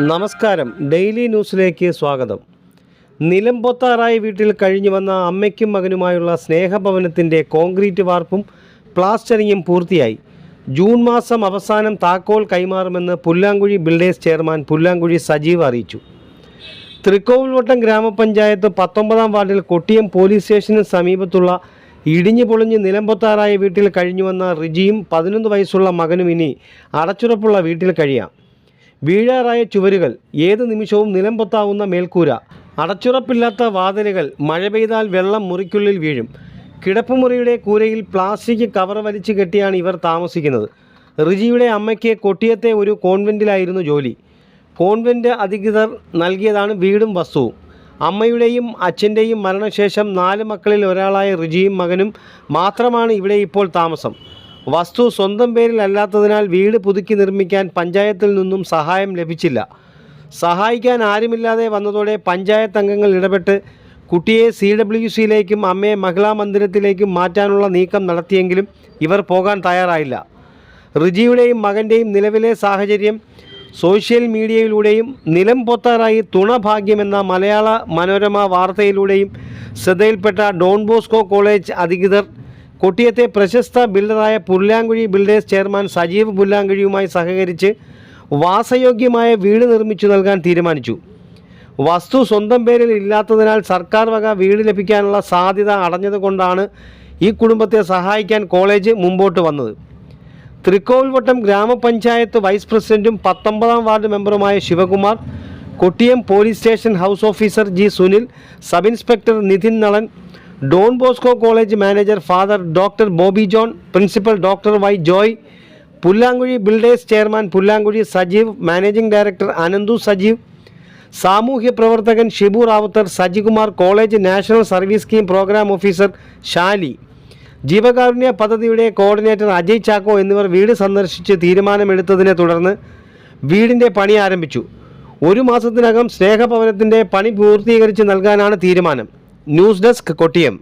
നമസ്കാരം. ഡെയിലി ന്യൂസിലേക്ക് സ്വാഗതം. നിലംപൊത്താറായ വീട്ടിൽ കഴിഞ്ഞു വന്ന അമ്മയ്ക്കും മകനുമായുള്ള സ്നേഹഭവനത്തിന്റെ കോൺക്രീറ്റ് വാർപ്പും പ്ലാസ്റ്ററിങ്ങും പൂർത്തിയായി. ജൂൺ മാസം അവസാനം താക്കോൽ കൈമാറുമെന്ന് പുല്ലാങ്കുഴി ബിൽഡേഴ്സ് ചെയർമാൻ പുല്ലാങ്കുഴി സജീവ് അറിയിച്ചു. തൃക്കോവിൽവട്ടം ഗ്രാമപഞ്ചായത്ത് പത്തൊമ്പതാം വാർഡിൽ കൊട്ടിയം പോലീസ് സ്റ്റേഷന് സമീപത്തുള്ള ഇടിഞ്ഞു പൊളിഞ്ഞ് നിലംപൊത്താറായ വീട്ടിൽ കഴിഞ്ഞുവന്ന റിജിയും പതിനൊന്ന് വയസ്സുള്ള മകനും ഇനി അടച്ചുറപ്പുള്ള വീട്ടിൽ കഴിയാം. വീഴാറായ ചുവരുകൾ ഏത് നിമിഷവും നിലംപൊത്താവുന്ന മേൽക്കൂര അടച്ചുറപ്പില്ലാത്ത വാതിലുകൾ മഴ പെയ്താൽ വെള്ളം മുറിക്കുള്ളിൽ വീഴും. കിടപ്പുമുറിയുടെ കൂരയിൽ പ്ലാസ്റ്റിക് കവർ വലിച്ചു കെട്ടിയാണ് ഇവർ താമസിക്കുന്നത്. റിജിയുടെ അമ്മയ്ക്ക് കൊട്ടിയത്തെ ഒരു കോൺവെന്റിലായിരുന്നു ജോലി. കോൺവെന്റ് അധികൃതർ നൽകിയതാണ് വീടും വസ്തുവും. അമ്മയുടെയും അച്ഛന്റെയും മരണശേഷം നാല് മക്കളിൽ ഒരാളായ റിജിയും മകനും മാത്രമാണ് ഇവിടെ ഇപ്പോൾ താമസം. വസ്തു സ്വന്തം പേരിൽ അല്ലാത്തതിനാൽ വീട് പുതുക്കി നിർമ്മിക്കാൻ പഞ്ചായത്തിൽ നിന്നും സഹായം ലഭിച്ചില്ല. സഹായിക്കാൻ ആരുമില്ലാതെ വന്നതോടെ പഞ്ചായത്ത് അംഗങ്ങൾ ഇടപെട്ട് കുട്ടിയെ സി ഡബ്ല്യു സിയിലേക്കും അമ്മയെ മഹിളാ മന്ദിരത്തിലേക്കും മാറ്റാനുള്ള നീക്കം നടത്തിയെങ്കിലും ഇവർ പോകാൻ തയ്യാറായില്ല. റിജിയുടെയും മകന്റെയും നിലവിലെ സാഹചര്യം സോഷ്യൽ മീഡിയയിലൂടെയും നിലം പൊത്താറായി തുണഭാഗ്യമെന്ന മലയാള മനോരമ വാർത്തയിലൂടെയും ശ്രദ്ധയിൽപ്പെട്ട ഡോൺ ബോസ്കോ കോളേജ് അധികൃതർ കൊട്ടിയത്തെ പ്രശസ്ത ബിൽഡറായ പുല്ലാങ്കുഴി ബിൽഡേഴ്സ് ചെയർമാൻ സജീവ് പുല്ലാങ്കുഴിയുമായി സഹകരിച്ച് വാസയോഗ്യമായ വീട് നിർമ്മിച്ചു നൽകാൻ തീരുമാനിച്ചു. വസ്തു സ്വന്തം പേരിൽ ഇല്ലാത്തതിനാൽ സർക്കാർ വക വീട് ലഭിക്കാനുള്ള സാധ്യത അടഞ്ഞതുകൊണ്ടാണ് ഈ കുടുംബത്തെ സഹായിക്കാൻ കോളേജ് മുമ്പോട്ട് വന്നത്. തൃക്കോവിൽവട്ടം ഗ്രാമപഞ്ചായത്ത് വൈസ് പ്രസിഡന്റും പത്തൊമ്പതാം ward മെമ്പറുമായ Sivakumar Kottiyam police station house officer G Sunil sub inspector Nithin Nalan Don Bosco college manager father doctor Bobby John principal doctor Y Joy Pullankuzhi builders chairman Pullankuzhi Sajeev managing director Ananthu Sajeev സാമൂഹ്യ പ്രവർത്തകൻ Shibu Rawther Sajikumar college national service scheme programme officer Shali ജീവകാരുണ്യ പദ്ധതിയുടെ coordinator Ajay Chacko എന്നിവർ വീട് സന്ദർശിച്ച് തീരുമാനമെടുത്തതിനെ തുടർന്ന് വീടിന്റെ പണി ആരംഭിച്ചു. ഒരു മാസത്തിനകം സ്നേഹഭവനത്തിന്റെ പണി പൂർത്തീകരിച്ച് നൽകാനാണ് തീരുമാനം. News desk Kottiyam